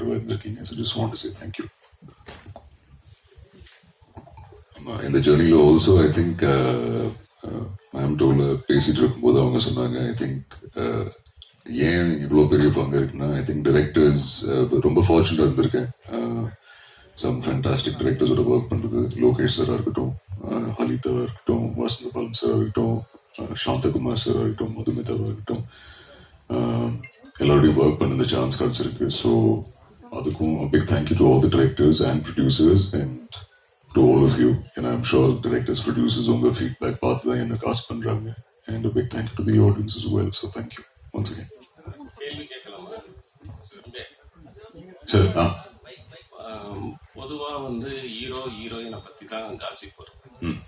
To say thank you இந்த ஜேர்னியில் also I think ma'am டோல பேசிட்டு இருக்கும்போது அவங்க சொன்னாங்க ஐ திங்க் ஏன் இவ்வளோ பெரிய பங்கு இருக்குன்னா ஐ திங்க் டிரெக்டர்ஸ் ரொம்ப ஃபார்ச்சுனேட் இருந்திருக்கேன். சம் ஃபேண்டாஸ்டிக் டிரெக்டர்ஸோட ஒர்க் பண்ணுறது லோகேஷ் சாராக இருக்கட்டும் ஹலிதாவாக இருக்கட்டும் வசந்த பாலன் சாராக இருக்கட்டும் சாந்தகுமார் சாராக இருக்கட்டும் மதுமிதாவாக இருக்கட்டும் எல்லாரோடையும் ஒர்க் பண்ண இந்த சான்ஸ் கிடச்சிருக்கு. ஸோ அதுக்கும் big thank you to all the directors and producers and to all of you ஏன்னா ஐம் ஷோர் டிரெக்டர்ஸ் ப்ரொடியூசர்ஸ் உங்கள் ஃபீட்பேக் பார்த்து தான் என்ன காஸ்ட் பண்ணுறாங்க and big thank you to the audience as well so thank you once again சரி ஆ பொதுவா வந்து ஹீரோ ஹீரோயினை பத்தி தான் காசிப் வரும் ம்.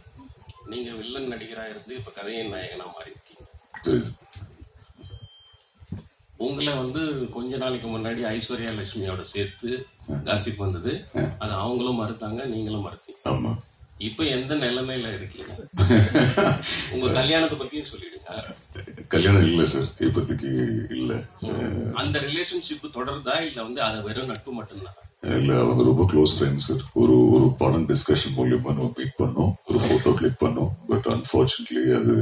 நீங்க வில்லன் நடிகரா இருந்து இப்ப கதையின் நாயகனா மாறி இருக்கீங்க உங்களை வந்து கொஞ்ச நாளைக்கு முன்னாடி ஐஸ்வர்யா லட்சுமியோட சேர்த்து காசிப் வந்தது. அது அவங்களும் மறுத்தாங்க நீங்களும் மறுத்தீங்க. ஆமாம் இப்ப எந்த நிலைமையில இருக்கீங்க? உங்க கல்யாணத்தை பத்தியும் சொல்லிடுங்க. கல்யாணம் இல்லை சார் இப்போதைக்கு இல்லை. அந்த ரிலேஷன்ஷிப் தொடருதா இல்ல வந்து அதை வெறும் நட்பு மட்டும்தான்? இல்லை அவங்க ரொம்ப க்ளோஸ் ஃப்ரெண்ட்ஸ் சார் ஒரு ஒரு படம் டிஸ்கஷன் மூலியமா நம்ம மீட் பண்ணோம் ஒரு ஃபோட்டோ கிளிக் பண்ணோம். பட் அன்ஃபார்ச்சுனேட்லி அது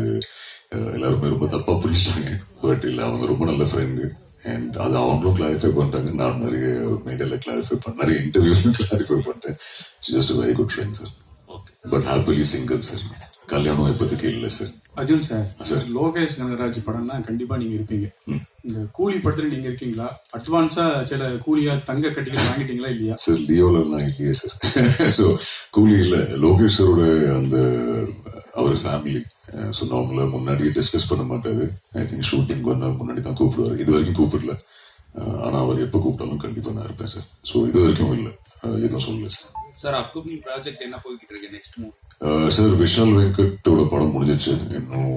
எல்லாருமே ரொம்ப தப்பா புரிஞ்சுட்டாங்க. பட் இல்லை அவங்க ரொம்ப நல்ல ஃப்ரெண்டு அண்ட் அது அவங்களும் கிளாரிஃபை பண்ணிட்டாங்க. நான் நிறைய மீடியால கிளாரிஃபை பண்ண நிறைய இன்டர்வியூஸ்லையும் கிளாரிஃபை பண்ணிட்டேன். Just very good friend sir okay but happily single sir கல்யாணம் இப்போதைக்கு இல்லை sir Arjun sir sir. Lokesh Kanagaraj படம்னா கண்டிப்பா நீங்க இருப்பீங்க. இந்த கூலி படத்துல நீங்க இருக்கீங்களா? அட்வான்ஸா சில கூலியா தங்க கட்டிகள் வாங்கிட்டீங்களா இல்லையா? சார் லியோல இல்லையே சார் ஸோ கூலி இல்லை. லோகேஸ்வரோட அந்த அவர் ஃபேமிலி ஸோ அவங்கள முன்னாடியே டிஸ்கஸ் பண்ண மாட்டாரு. ஐ திங்க் ஷூட்டிங் பண்ண முன்னாடி தான் கூப்பிடுவாரு. இது வரைக்கும் கூப்பிடல. அஹ், ஆனா அவர் எப்போ கூப்பிட்டாலும் கண்டிப்பா நான் இருப்பேன் சார் ஸோ இது வரைக்கும் இல்லை. எதுவும் சொல்லல சார் சார் அப்கமிங் ப்ராஜெக்ட் என்ன போய்கிட்டு இருக்கு நெக்ஸ்ட் மூவ் சார் விஷால் வெங்கட்டோட படம் முடிஞ்சிச்சு. இன்னும்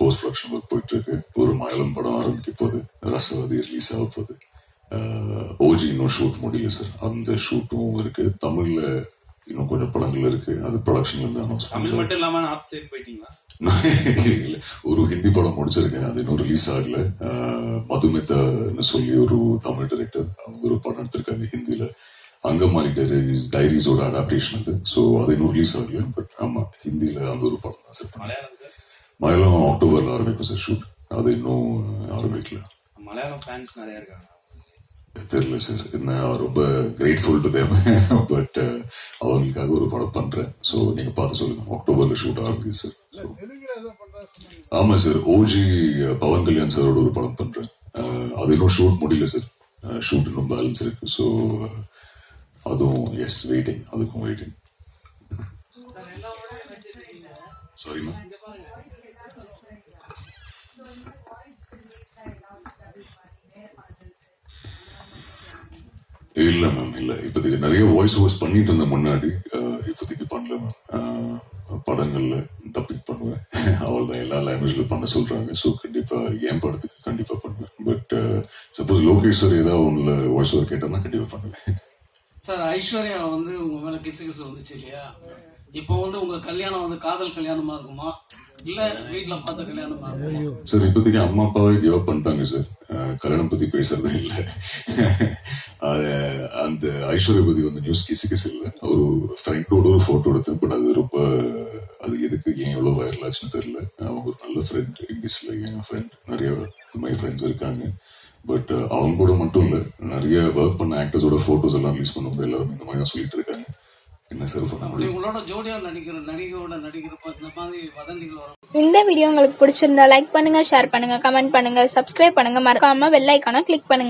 போஸ்ட் ப்ரொடக்ஷன் ஒர்க் போயிட்டு இருக்கு. ஒரு மலையாளம் படம் ஆரம்பிக்க போகுது. ரசவாதி ரிலீஸ் ஆக போகுது. ஓஜி இன்னும் ஷூட் முடியல சார் அந்த ஷூட்டும் இருக்கு. தமிழ்ல இன்னும் கொஞ்சம் படங்கள் இருக்கு. அது ப்ரொடக்ஷன்ல இருந்து அனௌன்ஸ் தமிழ் மட்டும் இல்லாம நார்த் சைடு போயிட்டீங்களா? ஒரு ஹிந்தி படம் முடிச்சிருக்கேன். அது இன்னும் ரிலீஸ் ஆகல. மதுமிதான்னு சொல்லி ஒரு தமிழ் டைரக்டர் அவங்க ஒரு படம் எடுத்திருக்காங்க ஹிந்தில அங்கமாலி டைரிஸ் டைரிஸோட அடாப்டேஷன் அது. ஸோ அது இன்னும் ரிலீஸ் ஆகல. பட் ஆமா ஹிந்தில அந்த ஒரு படம் தான் சார் மலையாளம் அக்டோபர்ல ஆரம்பிக்கும் சார் ஷூட் அது இன்னும் ஆரம்பிக்கல. மலையாளம் ஃபேன்ஸ் நிறைய இருக்காங்க. தெரியல சார் நான் ரொம்ப கிரேட்ஃபுல் டு தேம் பட் அவங்களுக்காக ஒரு படம் பண்றேன். ஸோ நீங்க பார்த்து சொல்லுங்க. அக்டோபர்ல ஷூட் ஆரம்பிக்குது சார் ஆமா sir O G Pawan Kalyan சாரோட ஒரு படம் பண்றேன். அஹ், அது இன்னும் ஷூட் முடியல சார் ஷூட் இன்னும் பேலன்ஸ் இருக்கு. ஸோ அதுவும் எஸ் வெயிட்டிங் அதுக்கும் வெயிட்டிங் சாரிம்மா இல்ல மேம் இல்ல. இப்போதைக்கு நிறைய வாய்ஸ் ஓவர்ஸ் பண்ணிட்டு இருந்தேன் முன்னாடி. இப்போதைக்கு பண்ணல மேம் படங்கள்ல டப்பிங் பண்ணுவேன். அவள் தான் எல்லா லாங்குவேஜ்ல பண்ண சொல்றாங்க. ஸோ கண்டிப்பா என் படத்துக்கு கண்டிப்பா பண்ணுவேன். பட் சப்போஸ் லோகேஷ் சார் ஏதாவது ஒன்றுல வாய்ஸ் ஓவர் கேட்டோம்னா கண்டிப்பா பண்ணுவேன். சார் ஐஸ்வர்யா வந்து உங்க மேல கிசு கிசு வந்துச்சு இல்லையா? இப்போ வந்து உங்க கல்யாணம் வந்து காதல் கல்யாணமா இருக்குமா? இல்ல வீட்ல பார்த்த கல்யாணமா இருக்குமா? சார் இப்போதைக்கு அம்மா அப்பாவே கிவ் பண்ணிட்டாங்க சார் கல்யாணம் பத்தி பேசுறதே இல்ல. அந்த ஐஸ்வர்யா பத்தி வந்து நியூஸ் கிசு கிசு இல்ல ஒரு ஃப்ரெண்டோட ஒரு போட்டோ எடுத்தேன் பட் அது ரொம்ப அது எதுக்கு ஏன் எவ்வளவு வைரல் ஆச்சுன்னு தெரியல. அவங்க ஒரு நல்ல ஃப்ரெண்ட் இங்கிலீஷ்ல என் ஃப்ரெண்ட் நிறைய மை ஃப்ரெண்ட்ஸ் இருக்காங்க. பட் அவங்க கூட மட்டும் இல்ல நிறைய ஒர்க் பண்ண ஆக்டர்ஸோட போட்டோஸ் எல்லாம் ரிலீஸ் பண்ணும்போது எல்லாரும் இந்த மாதிரி தான் சொல்லிட்டு இருக்காங்க. என்ன சார் பண்ண உங்களோட ஜோடியா நடிக்கிற நடிகையோட நடிக்கிறப்ப இந்த மாதிரி வதந்திகள் வரும். இந்த வீடியோ உங்களுக்கு பிடிச்சிருந்தா லைக் பண்ணுங்க ஷேர் பண்ணுங்க கமெண்ட் பண்ணுங்க சப்ஸ்கிரைப் பண்ணுங்க. மறக்காம வெள்ளை ஐக்கான கிளிக் பண்ணுங்க.